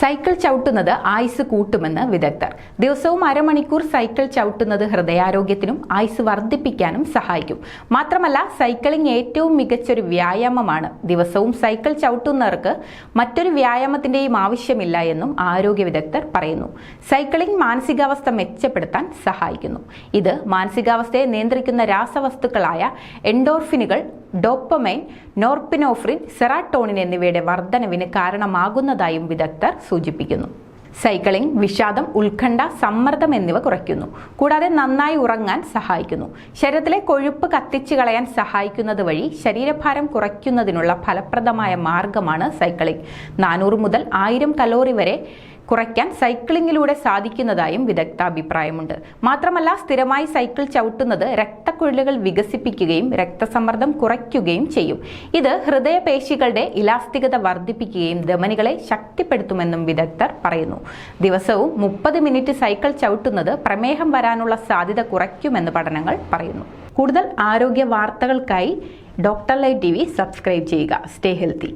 Cycle ചവിട്ടുന്നത് ആയുസ് കൂട്ടുമെന്ന് വിദഗ്ധർ. ദിവസവും അരമണിക്കൂർ സൈക്കിൾ ചവിട്ടുന്നത് ഹൃദയാരോഗ്യത്തിനും ആയുസ് വർദ്ധിപ്പിക്കാനും സഹായിക്കും. മാത്രമല്ല സൈക്ലിംഗ് ഏറ്റവും മികച്ചൊരു വ്യായാമമാണ്. ദിവസവും സൈക്കിൾ ചവിട്ടുന്നവർക്ക് മറ്റൊരു വ്യായാമത്തിന്റെയും ആവശ്യമില്ല എന്നും ആരോഗ്യ വിദഗ്ധർ പറയുന്നു. സൈക്ലിംഗ് മാനസികാവസ്ഥ മെച്ചപ്പെടുത്താൻ സഹായിക്കുന്നു. ഇത് മാനസികാവസ്ഥയെ നിയന്ത്രിക്കുന്ന രാസവസ്തുക്കളായ എൻഡോർഫിനുകൾ ഡോപ്പമൈൻ നോർപ്പിനോഫ്രിൻ സെറാട്ടോണിൻ എന്നിവയുടെ വർധനവിന് കാരണമാകുന്നതായും വിദഗ്ധർ സൂചിപ്പിക്കുന്നു. സൈക്ലിംഗ് വിഷാദം ഉത്കണ്ഠ സമ്മർദ്ദം എന്നിവ കുറയ്ക്കുന്നു. കൂടാതെ നന്നായി ഉറങ്ങാൻ സഹായിക്കുന്നു. ശരീരത്തിലെ കൊഴുപ്പ് കത്തിച്ചു കളയാൻ സഹായിക്കുന്നത് വഴി ശരീരഭാരം കുറയ്ക്കുന്നതിനുള്ള ഫലപ്രദമായ മാർഗമാണ് സൈക്ലിംഗ് നാനൂറ് മുതൽ ആയിരം കലോറി വരെ കുറയ്ക്കാൻ സൈക്ലിങ്ങിലൂടെ സാധിക്കുന്നതായും വിദഗ്ധ അഭിപ്രായമുണ്ട് മാത്രമല്ല സ്ഥിരമായി സൈക്കിൾ ചവിട്ടുന്നത് രക്തക്കുഴലുകൾ വികസിപ്പിക്കുകയും രക്തസമ്മർദ്ദം കുറയ്ക്കുകയും ചെയ്യും. ഇത് ഹൃദയപേശികളുടെ ഇലാസ്തികത വർദ്ധിപ്പിക്കുകയും ധമനികളെ ശക്തിപ്പെടുത്തുമെന്നും വിദഗ്ധർ പറയുന്നു. ദിവസവും മുപ്പത് മിനിറ്റ് സൈക്കിൾ ചവിട്ടുന്നത് പ്രമേഹം വരാനുള്ള സാധ്യത കുറയ്ക്കുമെന്ന് പഠനങ്ങൾ പറയുന്നു. കൂടുതൽ ആരോഗ്യ വാർത്തകൾക്കായി doctor live T V subscribe ചെയ്യുക. Stay healthy.